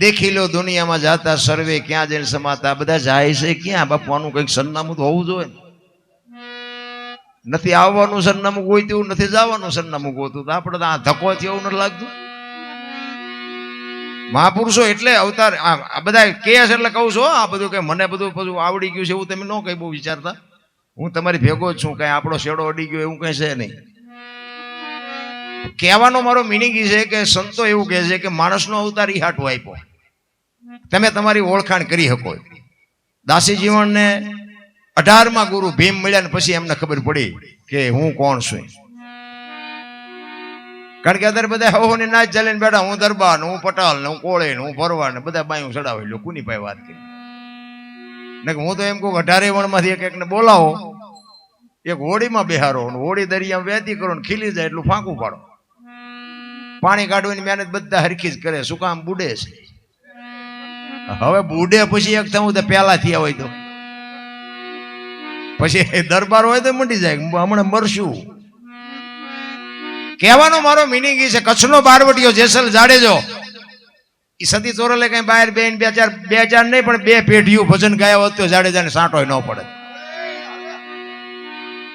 દેખી લો, દુનિયામાં જાતા સર્વે ક્યાં જઈને સમાતા, બધા જાય છે ક્યાં? બાપવાનું કંઈક સરનામું તો હોવું જોઈએ નથી આવવાનું સરનામું ગોઈતું, નથી જવાનું સરનામું ગોતું તો આપણે આ ધક્કો થયો એવું નથી લાગતું. મહાપુરુષો એટલે અવતાર, આ બધા કે છે એટલે કહું છું આ બધું કે મને બધું બધું આવડી ગયું છે એવું તમે ન કઈ બહુ વિચારતા. હું તમારી ભેગો જ છું, કઈ આપણો શેડો અડી ગયો એવું કઈ છે નહીં. કહેવાનો મારો મિનિંગ એ છે કે સંતો એવું કહે છે કે માણસનો અવતાર ઈ હાટો આપ્યો. તમે તમારી ઓળખાણ કરી શકો. દાસી જીવનને અઢારમાં ગુરુ ભીમ મળ્યા ને પછી એમને ખબર પડી કે હું કોણ છું. કારણ કે અત્યારે બધા હો ને નાચ ચાલીને બેઠા હું દરબાર હું પટાલ ને, હું કોળે ને, હું ફરવા ને, બધા બાયું ચડાવે લો કોની પાસે વાત કરી. ને હું તો એમ કહું અઢારે વણમાંથી એક એકને બોલાવો. એક હોડીમાં બેહારો ને, હોડી દરિયામાં વહેતી કરો ને ખીલી જાય એટલું ફાંકું પાડો. પાણી કાઢવાની મહેનત બધા હરખી જ કરે, શું કામ બુડે છે? હવે બુડે પછી એક થવું તો પહેલા થયા હોય તો. પછી દરબાર હોય તો મટી જાય હમણાં મરશું. કહેવાનો મારો મિનિંગ છે, કચ્છનો બારવટીઓ જેસલ જાડેજો. એ સતી ચોરલે કઈ બહાર બે બે ચાર બે ચાર નહીં, પણ બે પેઢીયું ભજન ગાયા હોત જાડેજાને સાંટો ન પડે.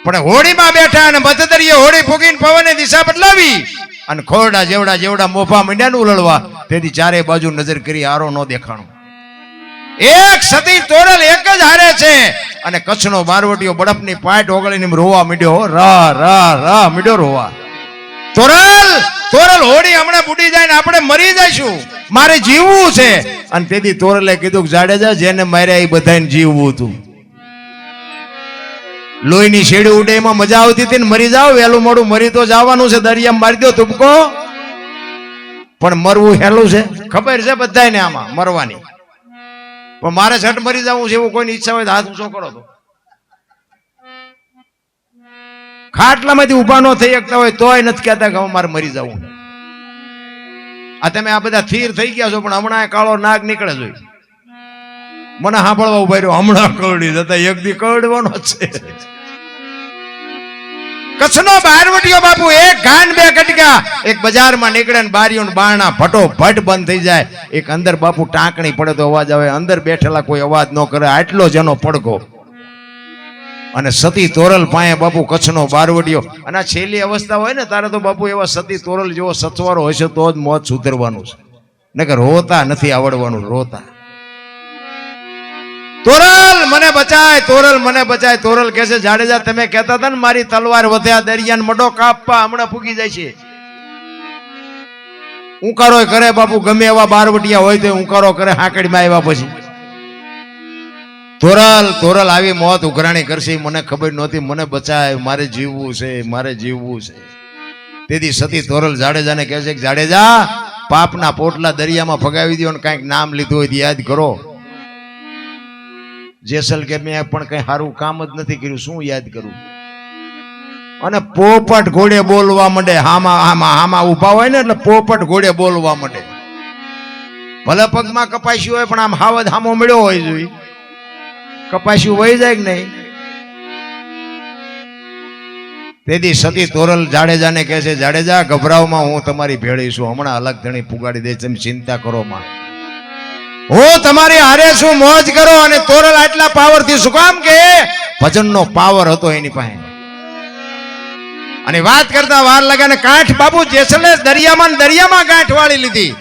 પણ હોળીમાં બેઠા અને મતદરીએ હોળી ફૂગીને પવને દિશા બદલાવી. અને ખોરડા જેવડા જેવડા મોફા મીંડ્યા ઉલળવા, તેથી ચારે બાજુ નજર કરી આરો ન દેખાણો. એક સતી તોરલ એક જ હારે છે. અને કચ્છનો બારવટીઓ બળફની પાટ ઓગળીને રોવા મીડ્યો રા રા રા મીડ્યો રોવા. તોરલ તોરલ હોડી હમણાં બુડી જાય ને આપણે મરી જઈશું. મારે જીવવું છે. અને તેથી તોરલે કીધું કે જાડેજા જેને માર્યા એ બધાને જીવવું હતું લોહીની શેડી ઉડે, એમાં મજા આવતી હતી ને મરી જાવ વહેલું મોડું મરી તો જવાનું છે, દરિયામાં મારી દો તુબકો પણ મરવું હેલું છે. ખબર છે બધાને આમાં, મરવાની. પણ મારે છઠ મરી જવું છે એવું કોઈની ઈચ્છા હોય તો હાથ ઊંચો કરો તો. ખાટલામાંથી ઊભા ન થઈ શકતા હોય તોય નથી કહેતા કે મારે મરી જવું આ તમે આ બધા થીર થઈ ગયા છો, પણ હમણાં કાળો નાગ નીકળે જોઈ મને સાંભળવા ઊભા રહ્યો, હમણાં કરડી જતા, એક દી કરડવાનો છે. કચ્છનો બારવટીયો બાપુ, એક ઘાન બે કટકા, એક બજારમાં નીકળે ને બારીઓ બારણા ભટો ભટ બંધ થઈ જાય. એક અંદર બાપુ ટાંકણી પડે તો અવાજ આવે, અંદર બેઠેલા કોઈ અવાજ ન કરે, આટલો જ એનો પડઘો. અને સતી તોરલ પાએ બાપુ કચ્છનો બારવટીયો. અને આ છેલ્લી અવસ્થા હોય ને, તારે તો બાપુ એવા સતી તોરલ જેવો સથવારો હશે તો જ મોત સુધરવાનું છે. નકર રોતા નથી આવડવાનું, રોતા. તોરલ, મને બચાય, તોરલ, મને બચાય. તોરલ કે છે, જાડેજા, તમે કહેતા હતા ને, મારી તલવાર વધ્યા દરિયાન મડો કાપવા હમણાં ફૂકી જાય છે. ઉંકારો કરે, બાપુ, ગમે એવા બારવટિયા હોય તો ઉંકારો કરે, હાંકડીમાં આવ્યા પછી. તોરલ તોરલ, આવી મોત ઉઘરાણી કરશે, મને ખબર નહોતી, મને બચાય, મારે જીવવું છે, મારે જીવવું છે. તેથી સતી તોરલ જાડેજાને કહે છે કે, જાડેજા, પાપના પોટલા દરિયામાં ફગાવી દો અને કાંઈક નામ લીધું હોય યાદ કરો. જેસલ કે મેં પણ કઈ સારું કામ જ નથી કર્યું, શું યાદ કરું? અને પોપટ ઘોડે બોલવા માંડે, હામાં હામાં હામાં ઊભા હોય ને એટલે પોપટ ઘોડે બોલવા માંડે. ભલે પગમાં કપાસ્યું હોય, પણ આમ હાવજ હામો મળ્યો હોય જોઈ. કપાસ્યું વહી જાય કે નહીં? તેથી સતી તોરલ જાડેજાને કહે છે, જાડેજા, ગભરાવમાં હું તમારી ભેળી છું. હમણાં અલગ ધણી પુગાડી દે છે ચિંતા કરો માં હું તમારી હારે છું મોજ કરો અને તોરલ આટલા પાવરથી શું કામ કે? ભજનનો પાવર હતો એની પાસે. અને વાત કરતા વાર લગાને કાંઠ બાબુ જેસલે દરિયામાં દરિયામાં ગાંઠ વાળી લીધી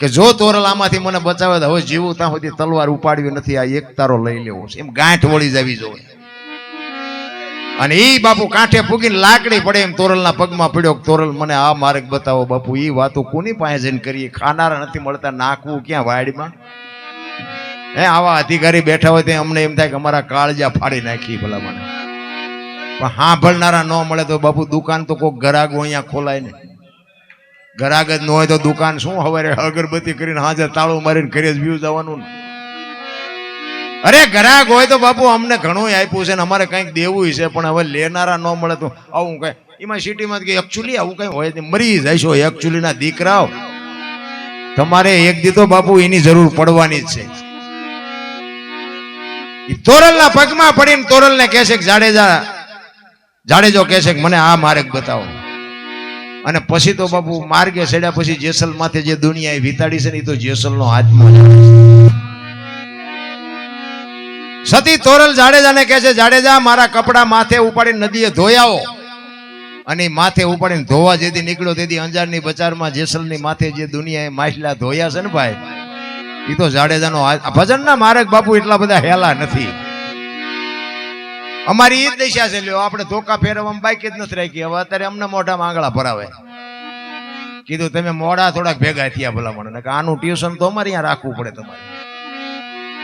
કે જો તોરલ આમાંથી મને બચાવે તો હવે જીવું ત્યાં સુધી તલવાર ઉપાડવી નથી, આ એક તારો લઈ લેવો એમ ગાંઠ વળી જવી જોઈએ. અને એ બાપુ કાંઠે ફૂગીને લાકડી પડે એમ તોરલના પગમાં પડ્યો તોરલ મને આ માર્ગ બતાવો બાપુ એ વાતો કોની પાસે જઈને કરીએ? ખાનારા નથી મળતા, નાખવું ક્યાં વાડીમાં? હે, આવા અધિકારી બેઠા હોય તે અમને એમ થાય કે અમારા કાળજા ફાડી નાખી ભલા મને પણ સાંભળનારા ન મળે તો બાપુ દુકાન તો કોઈક ગરાગો અહીંયા ખોલાય ને. ગરાગ જ ન હોય તો દુકાન શું હવે અગરબત્તી કરીને હાજર તાળું મારીને ઘરે જ વ્યૂ જવાનું ને. અરે ગ્રાહક હોય તો બાપુ, અમને ઘણું આપ્યું છે ને અમારે કંઈક દેવું છે, પણ હવે લેનારા ન મળે તો આવું કઈ એમાં સિટીમાં કે એકચ્યુઅલી આવું કઈ હોય. મરી જશો એકચ્યુઅલી ના દીકરાઓ તમારે એક દી તો બાપુ એની જરૂર પડવાની જ છે તોરલના પગમાં પડીને તોરલને કહે છે કે, જાડેજા, જાડેજો કહે છે કે, મને આ માર્ગ બતાવો અને પછી તો બાપુ માર્ગે ચડ્યા પછી જેસલ માથે જે દુનિયાએ વિતાડી છે ને એ તો જેસલનો હાથમાં. સતી તોરલ જાડેજાને કહે છે, જાડેજા, મારા કપડા માથે ઉપાડીને નદીએ ધોઈ અને માથે ઉપાડીને ધોવા જેથી નીકળ્યો તેથી અંજારની બજારમાં જેસલની માથે જે દુનિયાએ માછલા ધોયા છે ને ભાઈ એ તો જાડેજાનો ભજનના મારક બાપુ, એટલા બધા હેલા નથી. અમારી એ જ દિશા છે, લ્યો, આપણે ધોકા ફેરવવામાં બાકી જ નથી રાખી. હવે અત્યારે અમને મોઢામાં આંગળા ભરાવે. કીધું, તમે મોડા થોડાક ભેગા થયા ભલા મને કે આનું ટ્યુશન તો અમારે અહીંયા રાખવું પડે તમારે.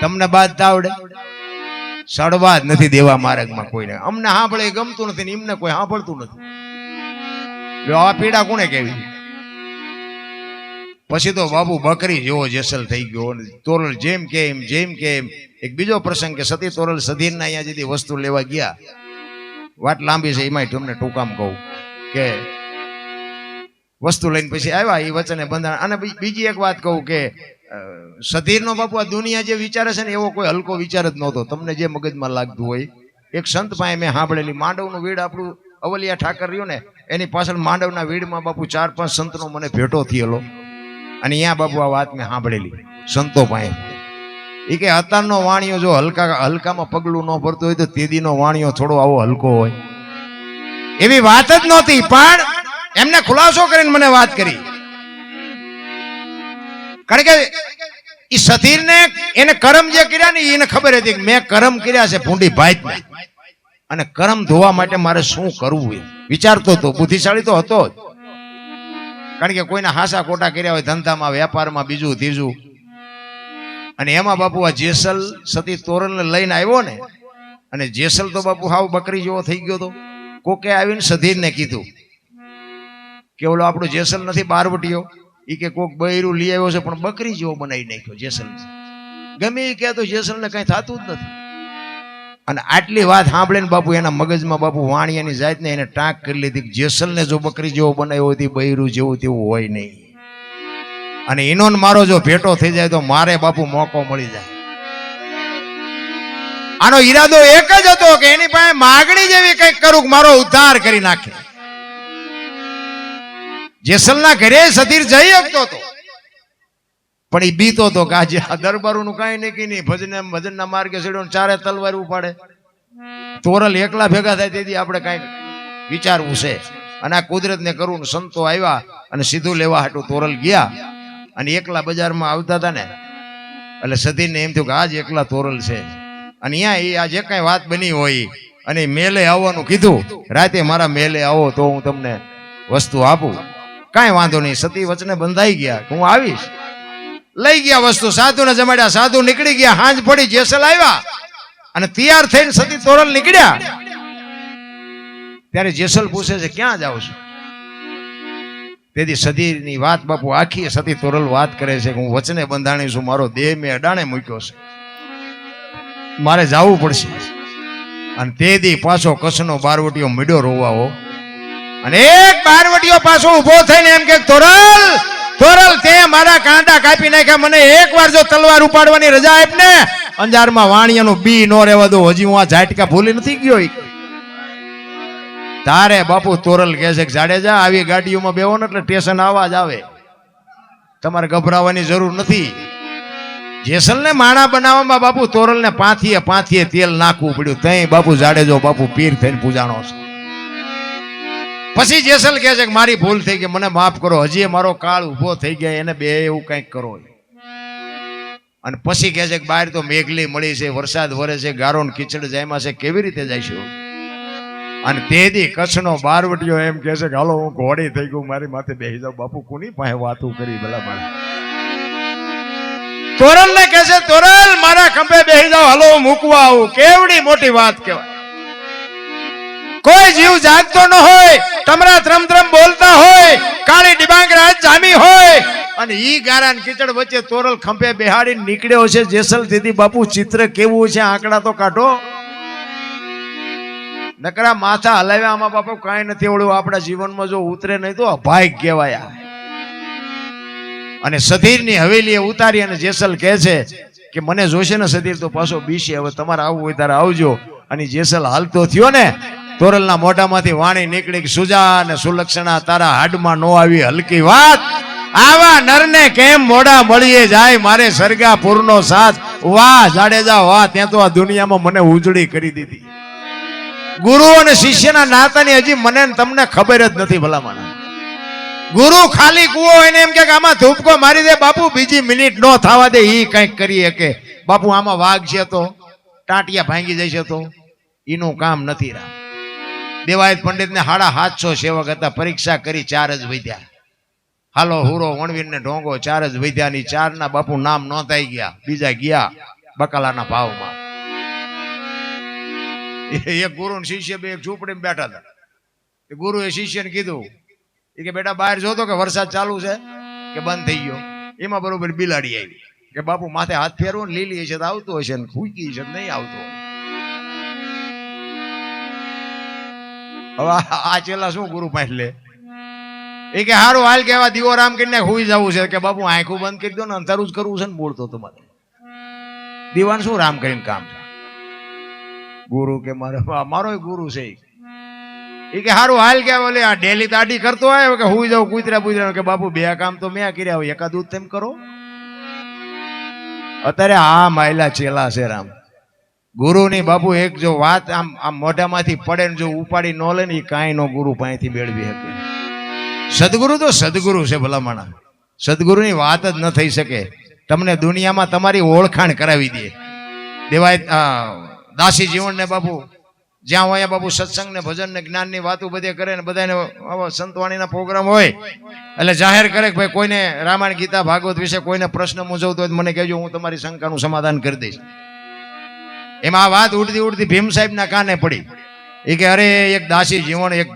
તમને બાદ આવડે સડવા જ નથી દેવા માર્ગમાં કોઈને. અમને સાંભળે ગમતું નથી એમને કોઈ સાંભળતું નથી. આ પીડા કોને કેવી? પછી તો બાબુ બકરી જેવો જેસલ થઈ ગયો તોરલ જેમ કે એમ, જેમ કે એમ. એક બીજો પ્રસંગ કે સતી તોરલ સધીરના અહીંયા જેથી વસ્તુ લેવા ગયા. વાત લાંબી છે એમાં તમને ટૂંકામ કહું કે વસ્તુ લઈને પછી આવ્યા એ વચને બંધાણ અને બીજી એક વાત કહું કે સધીરનો બાપુ આ દુનિયા જે વિચારે છે ને, એવો કોઈ હલકો વિચાર જ નહોતો. તમને જે મગજમાં લાગતું હોય, એક સંત પાસે મેં સાંભળેલી, માંડવનું વીડ આપણું અવલિયા ઠાકર રહ્યું ને, એની પાછળ માંડવના વીડમાં બાપુ ચાર પાંચ સંતનો મને ભેટો થયેલો. અને અહીંયા બાપુ આ વાત મેં સાંભળેલી, સંતો પાસે. એ કે અત્યારનો વાણિયો જો હલકા, હલકામાં પગલું ન ભરતું હોય તો તેદીનો વાણિયો થોડો આવો હલકો હોય. એવી વાત જ નહોતી, પણ એમને ખુલાસો કરીને મને વાત કરી. કારણ કે એ સતીરને એને કરમ જે કર્યા ને એને ખબર હતી કે મેં કરમ કર્યા છે ભૂંડી ભાઈ અને કરમ ધોવા માટે મારે શું કરવું એ વિચારતો હતો બુદ્ધિશાળી તો હતો જ. કારણ કે કોઈના હાસા ખોટા કર્યા હોય, ધંધામાં વેપારમાં બીજું, ત્રીજું. અને એમાં બાપુ આ જેસલ સતી તોરણને લઈને આવ્યો ને, અને જેસલ તો બાપુ હાવ બકરી જેવો થઈ ગયો તો. કોકે આવીને સધીરને કીધું કે ઓલો આપણો જેસલ નથી, બારવટીયો. ઈ કે કોક બૈરું લઈ આવ્યો છે, પણ બકરી જેવો બનાવી નાખ્યો જેસલ ગમે એ કહેતો જેસલને કઈ થતું જ નથી. અને આટલી વાત સાંભળીને બાપુ, એના મગજમાં બાપુ વાણિયાની જાતને એને ટાંક કરી લીધી જેસલને જો બકરી જેવો બનાવ્યો હોય તો ઈ બૈરું જેવું તેવું હોય નહીં. અને એનો મારો જો ભેટો થઈ જાય તો મારે બાપુ મોકો મળી જાય. આનો ઈરાદો એક જ હતો કે એની પાસે માગણી જેવી કંઈક કરું મારો ઉદ્ધાર કરી નાખે. જેસલના ઘરે સતીર જઈ શકતો હતો પણ એ બીતો હતો કે આજે આ દરબારોનું કાંઈ નહીં નહીં ભજન ભજનના માર્ગે ચડ્યો ચારે તલવાર ઉપાડે. તોરલ એકલા ભેગા થાય તેથી આપણે કઈ વિચારવું છે. અને આ કુદરતને કરવું સંતો આવ્યા અને સીધું લેવા હાટું તોરલ ગયા. અને એકલા બજારમાં આવતા હતા ને, એટલે સધીરને એમ થયું કે આજ એકલા તોરલ છે. અને અહીંયા એ આ જે કાંઈ વાત બની હોય. અને મેલે આવવાનું કીધું. રાતે મારા મેલે આવો તો હું તમને વસ્તુ આપું. કાંઈ વાંધો નહીં. સતી વચને બંધાઈ ગયા. હું આવીશ. લઈ ગયા વસ્તુ. સાધુને જમાડ્યા. સાધુ નીકળી ગયા. હાંજ પડી. જેસલ આવ્યા. અને તૈયાર થઈને સતી તોરલ નીકળ્યા. ત્યારે જેસલ પૂછે છે, ક્યાં જાવ છો? તેથી સતીની વાત બાપુ આખી સતી તોરલ વાત કરે છે કે હું વચને બંધાણી છું. મારો દેહ મેં અડાણે મૂક્યો છે. મારે જવું પડશે. અને તે દી પાછો કચ્છનો બારવટીઓ મીડો રોવાવો. અને એક બારવટીઓ પાછો ઊભો થઈને એમ કે, તોરલ તોરલ, તે મારા કાંટા કાપી નાખ્યા. મને એક વાર જો તલવાર ઉપાડવાની રજા આપ ને, અંજારમાં વાણિયાનું બી નો રહેવા દો. હજી હું આ ઝાટકા ભૂલી નથી ગયો. તારે બાપુ તોરલ કહે છે જાડેજા આવી ગાડીઓમાં બેહો ને એટલે સ્ટેશન આવા જ આવે. તમારે ગભરાવાની જરૂર નથી. જેસલને માણા બનાવવામાં બાપુ તોરલને પાંથીએ પાંથીએ તેલ નાખવું પડ્યું. તઈ બાપુ જાડેજો બાપુ પીર થઈને પૂજાણો છે. પછી જેસલ કહે છે કે મારી ભૂલ થઈ ગઈ, મને માફ કરો. હજી મારો કાળ ઊભો થઈ ગયા, એને બે એવું કંઈક કરો. અને પછી કહે છે કે બહાર તો મેઘલી મળી છે, વરસાદ વરે છે, ગારો કીચડ જાયમાં છે. કેવી રીતે જઈશું અને તે દી કચ્છનો બારવટીયો એમ કહે છે કે, હાલો, હું ઘોડી થઈ ગયું, મારી માથે બેસી જાઉં બાપુ કોની પાસે વાતું કરી ભલા મારે તોરલ ને કહે છે, તોરલ, મારા ખંભે બેસી જાઓ. હાલો, હું મૂકવા આવું. કેવડી મોટી વાત કહેવાય. કોઈ જીવ જાગતો ન હોય, તમરા ત્રમ ત્રમ બોલતા હોય, કાળી ડિબાંગ રાત જામી હોય. અને ઈ ગારા કીચડ વચ્ચે તોરલ ખંભે બેહાડી નીકળ્યો છે જેસલ દીદી બાપુ, ચિત્ર કેવું છે? આંકડા તો કાઢો. નકરા માથા હલાવ્યા, આમાં બાપુ કાંઈ નથી ઓળ્યું આપણા જીવનમાં જો ઉતરે નહીં તો અભાગ કહેવાય. અને સધીરની હવેલીએ ઉતારી અને જેસલ કહે છે કે, મને જોશે ને સધીર તો પાછો બીશે. હવે તમારે આવવું હોય ત્યારે આવજો. અને જેસલ હાલતો થયો ને તોરલના મોઢામાંથી વાણી નીકળી સુજા અને સુલક્ષણા તારા હાડમાં નો આવી, હલકી વાત. આવા નરને કેમ મોઢા મળીએ જાય? મારે સરગાપુરનો સાથ. વાહ, જાડેજા, વાહ, ત્યાં તો આ દુનિયામાં મને ઉજળી કરી દીધી. ગુરુ અને શિષ્યના નાતાની હજી મને તમને ખબર જ નથી ભલામણ. ગુરુ ખાલી કુવો ને એમ કે આમાં ધૂપકો મારી દે, બાપુ, બીજી મિનિટ નો થવા દે. એ કંઈક કરી શકે બાપુ, આમાં વાઘ છે તો? ટાંટિયા ભાંગી જશે તો? એનું કામ નથી રામ. દેવાયત પંડિતને હાડા સાતસો સેવક હતા. પરીક્ષા કરી ચાર જ વધ્યા. હાલો, હુરો, વણવીર ને ઢોંગો ચાર જ વૈદ્યાની ચાર ના બાપુ નામ નોંધાઈ ગયા. બીજા ગયા બકાલાના ભાવમાં. એક ગુરુ શિષ્ય બે એક ઝૂંપડી બેઠા હતા. એ ગુરુએ શિષ્યને કીધું એ કે બેટા બહાર જોતો કે વરસાદ ચાલુ છે? કે બંધ થઈ ગયો? એમાં બરોબર બિલાડી આવી. કે બાપુ માથે હાથ ફેરવો ને લીલી હશે તો આવતો હશે ને ફૂકી હશે નહીં આવતો. આ ચેલા શું ગુરુ પાસે લે? એ કે હારું, હાલ કેવા દીવો રામ કરીને હુઈ જવું છે. કે બાપુ આંખું બંધ કરી દો ને અંધારું જ કરવું છે ને બોલતો તમારે દીવાન શું રામ કરીને કામ છે? ગુરુ કે મારો મારો ગુરુ છે. એ કે સારું હાલ કે બોલે આ ડેલી દાઢી કરતો હોય કે હું જાઉં કૂતરા પૂતરા કે બાપુ, બે કામ તો મેં કર્યા હોય, એકાદું તેમ કરો. અત્યારે આ માયલા ચેલા છે રામ. ગુરુની બાપુ એક જો વાત આમ આમ મોઢામાંથી પડે ને જો ઉપાડી ન લે ને, એ કાંઈ નો ગુરુ પાસેથી મેળવી શકે. સદગુરુ તો સદગુરુ છે ભલામણા. સદગુરુની વાત જ ન થઈ શકે. તમને દુનિયામાં તમારી ઓળખાણ કરાવી દે. દેવાય દાસી જીવન ને બાપુ, જ્યાં હોય બાપુ સત્સંગ ને ભજન ને જ્ઞાનની વાતો બધે કરે ને બધાને સંતવાણીના પ્રોગ્રામ હોય. એટલે જાહેર કરે કે ભાઈ કોઈને રામાયણ, ગીતા, ભાગવત વિશે કોઈને પ્રશ્ન મૂંઝવતો હોય મને કહેજો, હું તમારી શંકાનું સમાધાન કરી દઈશ. એમાં આ વાત ઉડતી ઉડતી ભીમ સાહેબના કાને પડી. એ કે, અરે, એક દાસી જીવન એક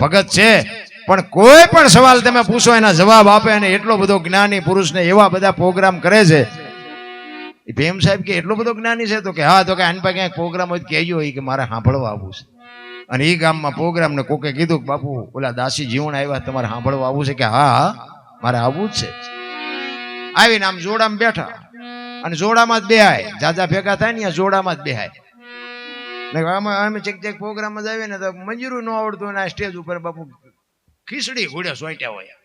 ભગત છે, પણ કોઈ પણ સવાલ તમે પૂછો, એના જવાબ આપે અને એટલો બધો જ્ઞાની પુરુષને એવા બધા પ્રોગ્રામ કરે છે. ભીમ સાહેબ કે, એટલો બધો જ્ઞાની છે? તો કે, હા, તો કે આની પાસે ક્યાંક પ્રોગ્રામ હોય કહેજો એ કે મારે સાંભળવા આવવું છે. અને એ ગામમાં પ્રોગ્રામ ને કોકે કીધું કે, બાપુ, ઓલા દાસી જીવન આવ્યા, તમારે સાંભળવા આવવું છે? કે, હા હા, મારે આવવું જ છે. આવીને આમ જોડામાં બેઠા. અને જોડામાં જ બેહાય. જાજા ભેગા થાય ને જોડામાં જ બેહાય. ને આમાં અમે ચેક ચેક પ્રોગ્રામમાં જ આવીએ ને તો મંજૂરું ન આવડતું ને આ સ્ટેજ ઉપર બાપુ ખીચડી ઘોડે સોંટ્યા હોય.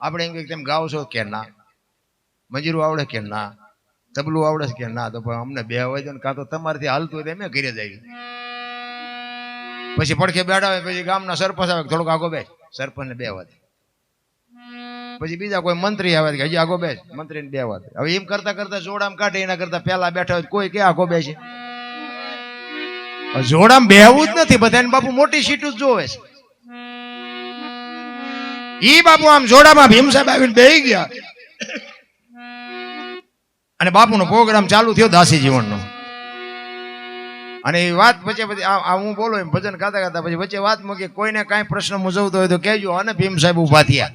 આપણે એમ કે તેમ ગાવ છો કે ના? મંજીરું આવડે કે ના? તબલું આવડે કે ના? તો અમને બે હોય તો ને કાં તો તમારાથી હાલતું હોય તો અમે ઘરે જઈએ પછી પડખે બેઠા હોય, પછી ગામના સરપંચ આવે થોડોક આગો સરપંચ સરપંચને બે વાત પછી બીજા કોઈ મંત્રી આવે કે હજી આગો બેસ. મંત્રી બે વાત હવે એમ કરતા કરતા જોડામ કાઢે, એના કરતા પેલા બેઠા હોય કોઈ કે આગો બેસે? જોડામ બેહવું જ નથી, બધાને બાપુ મોટી સીટું જોવે છે. ઈ બાપુ આમ જોડામાં ભીમ સાહેબ આવીને બેહી ગયા. અને બાપુનો પ્રોગ્રામ ચાલુ થયો દાસી જીવનનો. અને એ વાત પછી પછી હું બોલો એમ ભજન ગાતા ગાતા પછી વચ્ચે વાત મૂકી, કોઈને કાંઈ પ્રશ્ન મૂજવતો હોય તો કહેજો, અને ભીમ સાહેબ ઊભા થયા.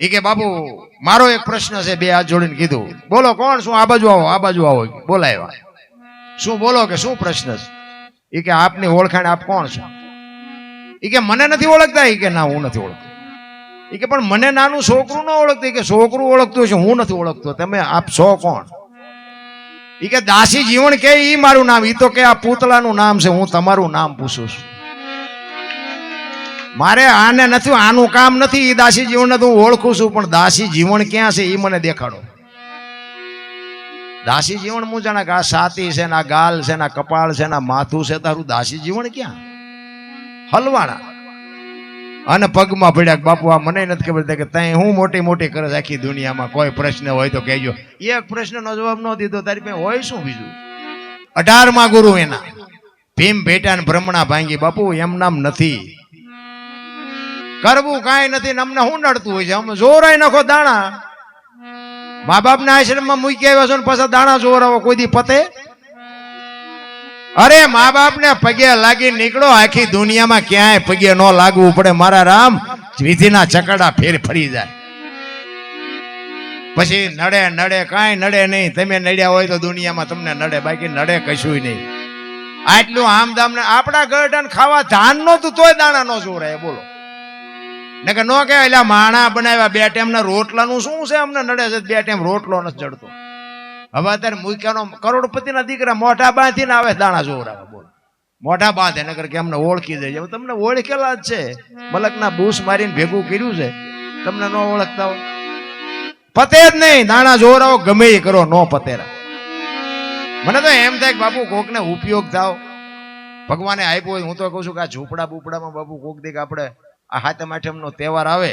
એ કે, બાપુ, મારો એક પ્રશ્ન છે, બે હાથ જોડીને કીધું. બોલો, કોણ? શું આ બાજુ આવો, આ બાજુ આવો. બોલાવ્યા. શું બોલો કે, શું પ્રશ્ન છે? એ કે, આપની ઓળખાણ આપ કોણ છો? એ કે, મને નથી ઓળખતા. એ કે, ના, હું નથી ઓળખતો. એ કે, પણ મને નાનું છોકરું ન ઓળખતું. એ કે, છોકરું ઓળખતું છે, હું નથી ઓળખતો. તમે, આપ છો કોણ? એ કે, દાસી જીવન કે ઈ મારું નામ? એ તો કે, આ પૂતળાનું નામ છે, હું તમારું નામ પૂછું છું. મારે આને નથી, આનું કામ નથી એ દાસી જીવનને તો હું ઓળખું છું, પણ દાસી જીવન ક્યાં છે એ મને દેખાડો. દાસી જીવન હું જાણે કે આ સાતી છે ને ગાલ છે ને કપાળ છે ને માથું છે, તારું દાસી જીવન ક્યાં? હલવાણા. અને પગમાં પડ્યા બાપુ, આ મને નથી ખબર કે તઈ હું મોટી મોટી કરે આખી દુનિયામાં? કોઈ પ્રશ્ન હોય તો કહેજો. એક પ્રશ્નનો જવાબ ન દીધો, તારી પાસે હોય શું બીજું? અઢારમાં ગુરુ એના. ભીમ ભેટા ને ભ્રમણા ભાંગી, બાપુ, એમ નામ નથી. કરવું કાંઈ નથી ને અમને શું નડતું હોય છે? અમે જોરાઈ નાખો દાણા. મા બાપના આશ્રમમાં મૂકી આવ્યા છો ને પાછા દાણા જોરાવો કોઈ દી પતે? અરે મા બાપને પગે લાગી નીકળો, આખી દુનિયામાં ક્યાંય પગે ન લાગવું પડે. મારા રામ, વિધિના ચકડા ફેર ફરી જાય. પછી નડે નડે, કાંઈ નડે નહીં. તમે નડ્યા હોય તો દુનિયામાં તમને નડે, બાકી નડે કશું નહીં. આટલું આમદામ ને આપણા ગરડન ખાવા ધાન નહોતું, તોય દાણા નો જોરાય. બોલો. ને કે નો કહેવાય, એટલે માણા બનાવ્યા બે ટાઈમના રોટલાનું શું છે? અમને નડે છે બે ટાઈમ રોટલો નથી ચડતો હવે અત્યારે મૂક્યાનો કરોડપતિના દીકરા મોઢા બાંધીને આવે દાણા જોવરાવે બોલો. મોઢા બાંધે નગર કે અમને ઓળખી હવે તમને ઓળખેલા જ છે. મલકના બૂસ મારીને ભેગું કર્યું છે. તમને ન ઓળખતા હોય. પતે જ નહીં. દાણા જોરાઓ ગમે એ કરો, નો પતેરા મને તો એમ થાય કે બાપુ, કોકને ઉપયોગ થાવ. ભગવાને આપ્યો હું તો કહું છું કે આ ઝૂંપડા બુપડામાં બાપુ કોક દીક આપણે આ હાથમ આઠમનો તહેવાર આવે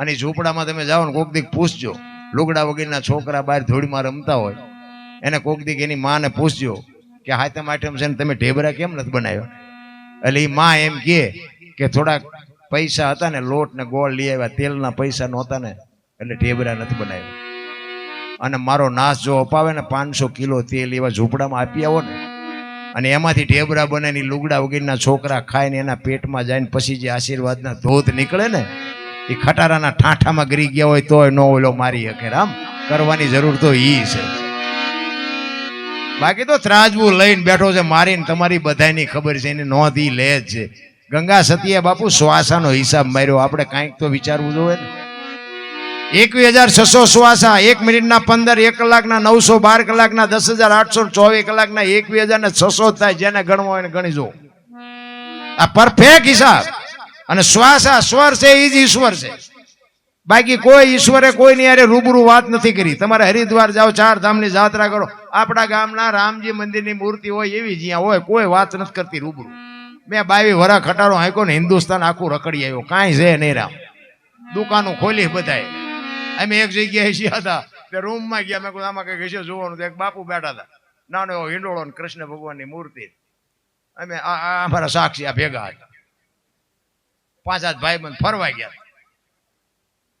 અને ઝૂંપડામાં તમે જાઓ ને કોક દીક પૂછજો. લુગડા વગેરેના છોકરા બહાર ધૂળમાં રમતા હોય એને કોક દીક એની માને પૂછજો કે હાથમ આઠમ છે ને તમે ઢેબરા કેમ નથી બનાવ્યો? એટલે એ માં એમ કહે કે થોડાક પૈસા હતા ને લોટ ને ગોળ લઈ આવ્યા તેલના પૈસા નહોતા ને એટલે ઢેબરા નથી બનાવ્યા. અને મારો નાશ જો અપાવે ને પાંચસો કિલો તેલ એવા ઝૂંપડામાં આપી આવો ને અને એમાંથી ઢેબરા બને લુગડા વગેરેના છોકરા ખાય ને એના પેટમાં જાય પછી જે આશીર્વાદના ધોધ નીકળે ને એ ખટારાના ઠાઠામાં ગરી ગયા હોય તોય નો ઓલો મારી શકે. રામ, કરવાની જરૂર તો ઈ છે. બાકી તો ત્રાજવું લઈને બેઠો છે મારીને તમારી બધાની ખબર છે, એની નોંધ ઈ લે જ છે. ગંગા સતીએ બાપુ શ્વાસાનો હિસાબ માર્યો. આપણે કાંઈક તો વિચારવું જોઈએ ને. એકવીસ હજાર છસો સુવાસા, એક મિનિટના પંદર, એક કલાકના નવસો બાર કલાકના દસ હજાર આઠસો ચોવીસ કલાકના એકવીસ હજાર ને છસો થાય, જેને ગણવો એને ગણી જો આ પરફેક્ટ હિસાબ. અને શ્વાસા સ્વર છે એ જ ઈશ્વર છે. બાકી કોઈ ઈશ્વરે કોઈની યારે રૂબરૂ વાત નથી કરી. તમારે હરિદ્વાર જાઓ, ચાર ધામની જાત્રા કરો. આપણા ગામના રામજી મંદિરની મૂર્તિ હોય એવી જ્યાં હોય, કોઈ વાત નથી કરતી રૂબરૂ. મેં બાવી વરા ખટારો હાંકો ને, હિન્દુસ્તાન આખું રખડી આવ્યો. કાંઈ છે નહીં રામ. દુકાનો ખોલી બધાએ અમે એક જગ્યાએ છીએ હતા રૂમમાં ગયા. મેં આમાં કઈ હશે જોવાનું? એક બાપુ બેઠા હતા. નાનો એવો હિંડોળો ને કૃષ્ણ ભગવાનની મૂર્તિ. અમે આ અમારા સાક્ષી આ ભેગા હતા. પાંચ આઠ ભાઈ બંધ ફરવા ગયા.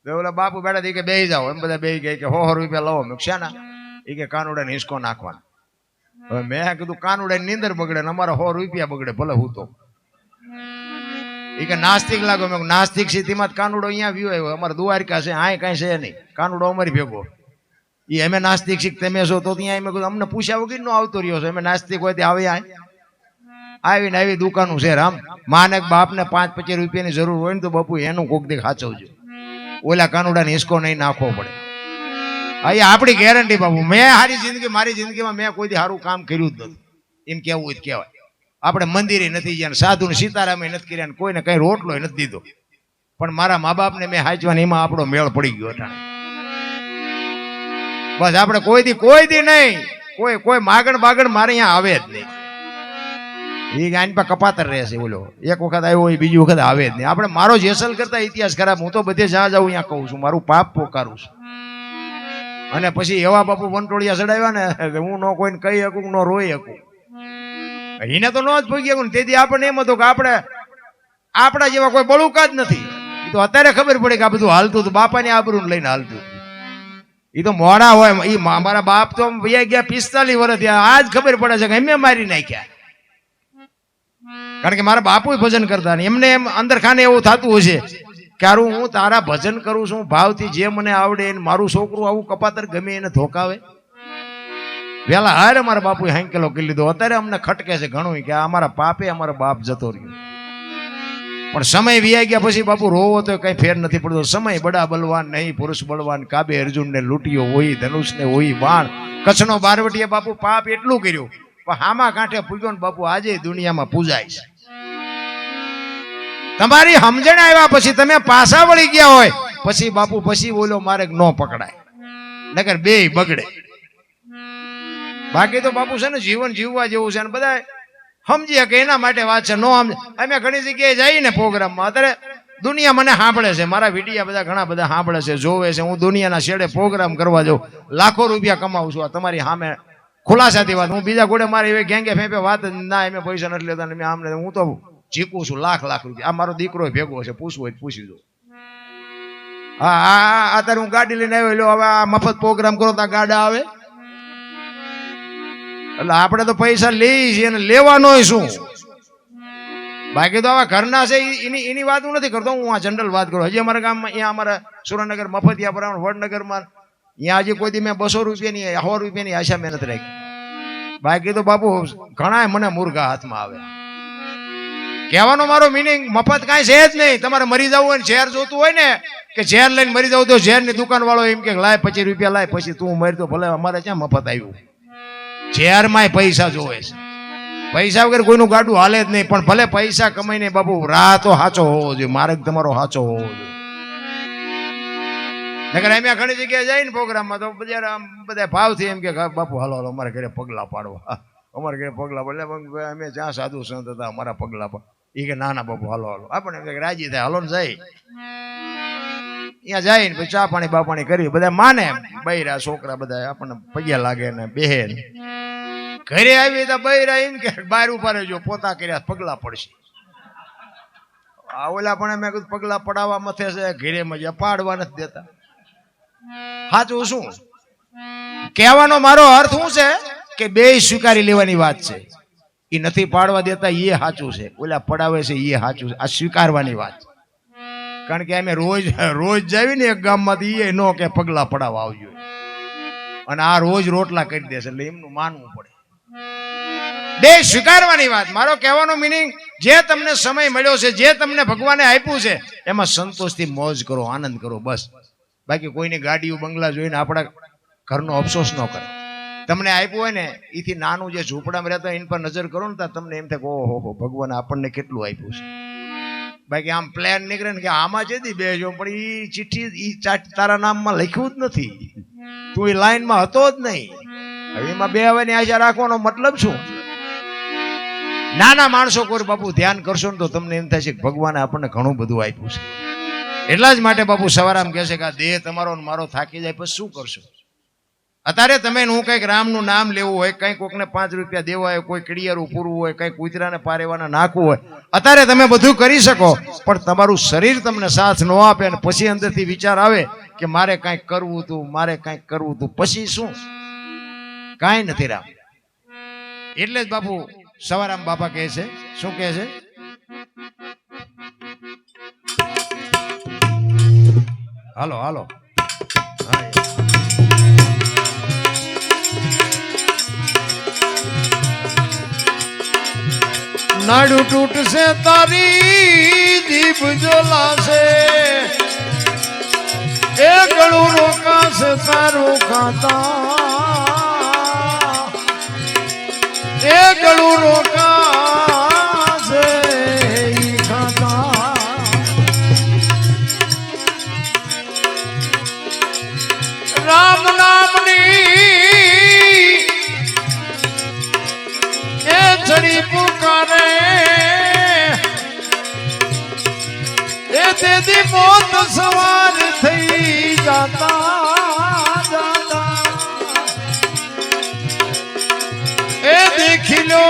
તો ઓલા બાપુ બેઠા કે બેહી જાઓ. એમ બધા બે ગયા કે, હો રૂપિયા લો મેં શાના? એ કે, કાનુડાને હિસકો નાખવાના. હવે મેં કીધું કાનુડા નીંદર બગડે ને અમારા હો રૂપિયા બગડે ભલે હું તો. એ કે નાસ્તિક લાગો. મેં નાસ્તિક સ્થિતિમાં કાનુડો અહીંયા વ્યુ આવ્યો. અમારે દ્વારકા છે, આય કાંઈ છે નહીં. કાનુડો અમારી ભેગો. એ અમે નાસ્તિક શીખ તમે છો. તો ત્યાં મેં કીધું, અમને પૂછ્યા વગર નો આવતો રહ્યો છે. અમે નાસ્તિક હોય ત્યાં આવી આવીને આવી દુકાનું છે, રામ. માને બાપને પાંચ પચીસ રૂપિયાની જરૂર હોય ને તો બાપુ એનું કોક દેખ સાચવજો ઓલા કાનુડાને હિસકો નહીં નાખવો પડે. હા એ આપણી ગેરંટી બાપુ. મેં સારી જિંદગી, મારી જિંદગીમાં મેં કોઈ સારું કામ કર્યું જ નથી. એમ કેવું જ કહેવાય. આપણે મંદિરે નથી ગયા સાધુ સીતારામે નથી કર્યા કોઈને કઈ રોટલો નથી દીધો. પણ મારા મા બાપને મેં હાચવાની એમાં આપણો મેળ પડી ગયો હતા. બસ આપણે કોઈ દી કોઈ દી નહીં. કોઈ કોઈ માગણ બાગણ મારે અહીંયા આવે જ નહીં. એ આની પર કપાતર રહેશે બોલો. એક વખત આવ્યો એ બીજી વખત આવે જ નહીં. આપણે મારો જેસલ કરતા ઇતિહાસ ખરાબ. હું તો બધે જ્યાં જાઉં ત્યાં કહું છું. મારું પાપ પોકારું છું. અને પછી એવા બાપુ વંટોળિયા ચડાવ્યા ને, હું નો કોઈને કહી શકું, ન રોઈ શકું. એને તો ન જ ભોગી ગયું તેથી આપણને એમ હતું કે આપણે, આપણા જેવા કોઈ બળુકા જ નથી. એ તો અત્યારે ખબર પડે કે આ બધું હાલતું હતું. બાપાની આબરૂને લઈને હાલતું એ તો મોડા હોય એ મારા બાપ તો વયા ગયા પિસ્તાલીસ વર્ષ થયા. આજ ખબર પડે છે કે એમને મારી નાખ્યા. કારણ કે મારા બાપુ ભજન કરતા એમને એમ અંદર ખાને એવું થતું હશે ક્યારું હું તારા ભજન કરું છું. ભાવથી જે મને આવડે મારું છોકરું આવું કપાતર ગમે એને ધોકાવે. વેલા હારે મારા બાપુએ હાંકેલો કરી લીધો. અત્યારે અમને ખટકે છે ઘણું કે અમારા પાપે અમારો બાપ જતો રહ્યો. પણ સમય વ્યાઈ ગયા પછી બાપુ રોવો તો કઈ ફેર નથી પડતો. સમય બડા બલવાન, નહીં પુરુષ બળવાન, કાબે અર્જુન ને લૂંટ્યો હોય ધનુષ ને હોય બાણ કચ્છનો બારવટીએ બાપુ પાપ એટલું કર્યું. પણ હામા કાંઠે પૂગ્યો ને બાપુ આજે દુનિયામાં પૂજાય છે. તમારી સમજણ આવ્યા પછી તમે પાછા વળી ગયા હોય. પછી બાપુ પછી બોલો મારે ન પકડાય. નગર બે બગડે. બાકી તો બાપુ છે ને જીવન જીવવા જેવું છે ને બધા સમજીએ કે એના માટે વાત છે નો સમજ અમે ઘણી જગ્યાએ જઈએ ને પ્રોગ્રામમાં અત્યારે દુનિયા મને સાંભળે છે મારા વિડીયા બધા ઘણા બધા સાંભળે છે જોવે છે હું દુનિયાના છેડે પ્રોગ્રામ કરવા જાઉં લાખો રૂપિયા કમાવું છું આ તમારી સામે ખુલાસાથી વાત હું બીજા ગોળે મારી એવી ગેંગે ફેંપે વાત ના એમ પૈસા નથી લેતા મેં આમને હું તો જીકું છું લાખ લાખ રૂપિયા આ મારો દીકરો ભેગો છે પૂછવું પૂછી દો હા હા અત્યારે હું ગાડી લઈને આવ્યો લ્યો હવે આ મફત પ્રોગ્રામ કરો ત્યાં ગાડા આવે એટલે આપણે તો પૈસા લઈએ છીએ અને લેવાનો શું? બાકી તો આવા ઘરના છે એની એની વાત હું નથી કરતો, હું આ જનરલ વાત કરું. હજી અમારા ગામમાં, અહીંયા અમારા સુરેન્દ્રનગર, મફતિયા બરાબર વડનગરમાં, અહીંયા હજી કોઈ મેં બસો રૂપિયાની, સો રૂપિયાની આશા મેં નથી રાખી. બાકી તો બાપુ ઘણા મને મુર્ગા હાથમાં આવે. કહેવાનો મારો મિનિંગ મફત કાંઈ છે જ નહીં. તમારે મરી જવું હોય ને ઝેર જોતું હોય ને, કે ઝેર લઈને મરી જવું તો ઝેરની દુકાનવાળો એમ કે, લાય પચીસ રૂપિયા, લાય પછી તું મરી તો ભલે અમારે ક્યાં મફત આવ્યું. ઝેરમાંય પૈસા જોવે છે. પૈસા વગર કોઈનું ગાડું હાલે જ નહીં, પણ ભલે પૈસા કમાઈને બાપુ, રાહ તો સાચો હોવો જોઈએ, માર્ગ તમારો સાચો હોવો જોઈએ. નગર એમ ઘણી જગ્યાએ જાય ને પ્રોગ્રામમાં તો બધા આમ બધા ભાવથી એમ કે બાપુ, હાલો હાલો, અમારે ઘરે પગલા પાડવા. અમારે ઘરે પગલા પડે અમે જ્યાં સાધુ સંત હતા, અમારા પગલા પણ એ કે, ના ના, બાપુ, હાલો હાલો. પણ એમ કે રાજી થાય, હાલો ને જાય. અહીંયા જાય ને પછી ચા પાણી બા પાણી કરી બધા માને બૈરા છોકરા બધા આપણને પગ્યા લાગે ને બેહે ઘરે આવી તો બૈરા એમ કે બહાર ઊભા રહેજો પોતા કર્યા પગલા પડશે. આ ઓલા પણ મેં કીધું પગલા પડાવવા મથે છે ઘરે મજા પાડવા નથી દેતા. સાચું શું? કહેવાનો મારો અર્થ શું છે? કે બે સ્વીકારી લેવાની વાત છે. એ નથી પાડવા દેતા એ સાચું છે. ઓલા પડાવે છે એ સાચું છે. આ સ્વીકારવાની વાત છે. કારણ કે અમે રોજ રોજ જાવી ને એક ગામમાંથી એ નો કે પગલા પડાવવા આવજો. અને આ રોજ રોટલા કરી દેશે એટલે એમનું માનવું પડે. બે, સ્વીકારવાની વાત. મારો કહેવાનો મિનિંગ જે તમને સમય મળ્યો છે, જે તમને ભગવાને આપ્યું છે, એમાં સંતોષથી મોજ કરો, આનંદ કરો, બસ. બાકી કોઈની ગાડીઓ, બંગલા જોઈને આપણા ઘરનો અફસોસ ન કરે. તમને આપ્યું હોય ને એથી નાનું જે ઝૂંપડામાં રહેતા એની પર નજર કરો ને તમને એમ થાય ઓહો, ભગવાને આપણને કેટલું આપ્યું છે. બાકી આમ પ્લેન નીકળે ને કે આમાં જતી બેજો, પણ એ ચિઠ્ઠી એ તારા નામમાં લખ્યું જ નથી. તું એ લાઈનમાં હતો જ નહીં. હવે એમાં બે હવે આશા રાખવાનો મતલબ શું? નાના માણસો કોઈ બાપુ, ધ્યાન કરશો ને તો તમને એમ થશે કે ભગવાને આપણને ઘણું બધું આપ્યું છે. એટલા જ માટે બાપુ સવારામ કહે છે કે આ દેહ તમારો મારો થાકી જાય, પછી શું કરશો? અત્યારે તમે હું કંઈક રામનું નામ લેવું હોય, કંઈક કોકને પાંચ રૂપિયા દેવા હોય, કોઈ કડિયારું પૂરવું હોય, કંઈક કૂતરાને પારેવાના નાખવું હોય, અત્યારે તમે બધું કરી શકો, પણ તમારું શરીર તમને સાથ ન આપે અને પછી અંદરથી વિચાર આવે કે મારે કાંઈક કરવું હતું, મારે કાંઈક કરવું હતું. પછી શું? કાંઈ નથી રામ. એટલે જ બાપુ સવારામ બાપા કહે છે. શું કહે છે? હાલો હાલો. નાડું તૂટશે તારી દીપ જોલાશે એ ગળું રોકાશે તારું ખાતા. એ ગળું રોકાશે પુકારે એ તેથી મોત સવાર થઈ જાતા જાતા. એ દેખી લો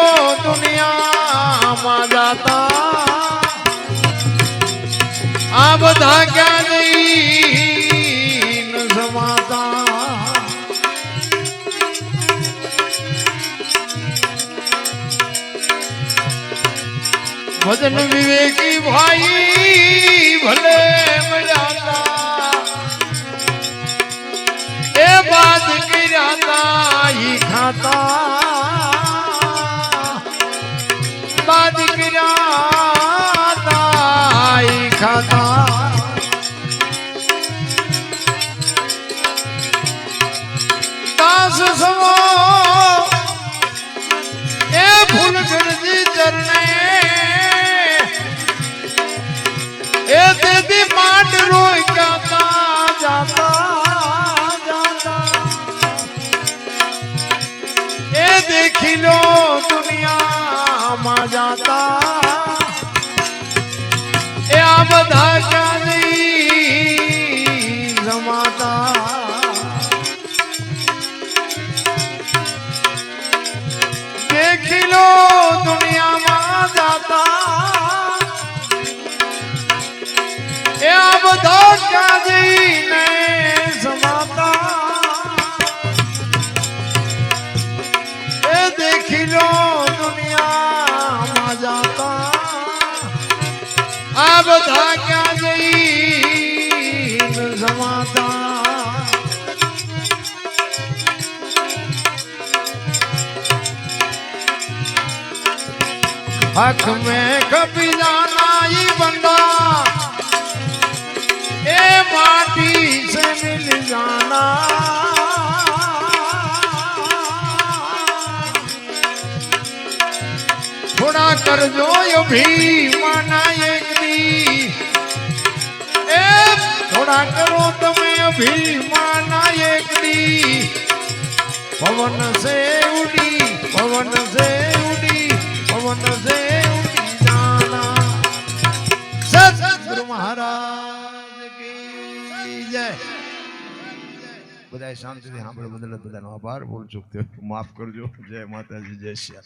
દુનિયામાં જાતા. આ બધા ક્યાં જઈ ભજન વિવેકી ભાઈ ભલે મજાતા એ બાદ કર્યા ઈ ખાતા. બાદ કર્યા ખાતા. એ દેખી લો દુનિયામાં જાતા. એ આ બધા ક્યાં નહીં જમાતા. દેખી લો દુનિયામાં જાતા. એ આ બધા ક્યાં જઈને સમાતા દેખી લો દુનિયામાં જાતા આ બધા ક્યાં જઈને સમાતા हक में कभी जाना ही बंदा ए माटी से मिल जाना થોડા કરજો અભિમાના એક એ થોડા કરો તમે અભિમાના એક દી પવન સે ઉડી, પવન સે ઉડી, પવન સે ઉડી જાના. સદગુરુ મહારાજ કી જય. બધા શાંતિથી સાંભળે, બદલ બધાનો આભાર. બોલ ચૂકતો માફ કરજો. જય માતાજી, જય શ્રી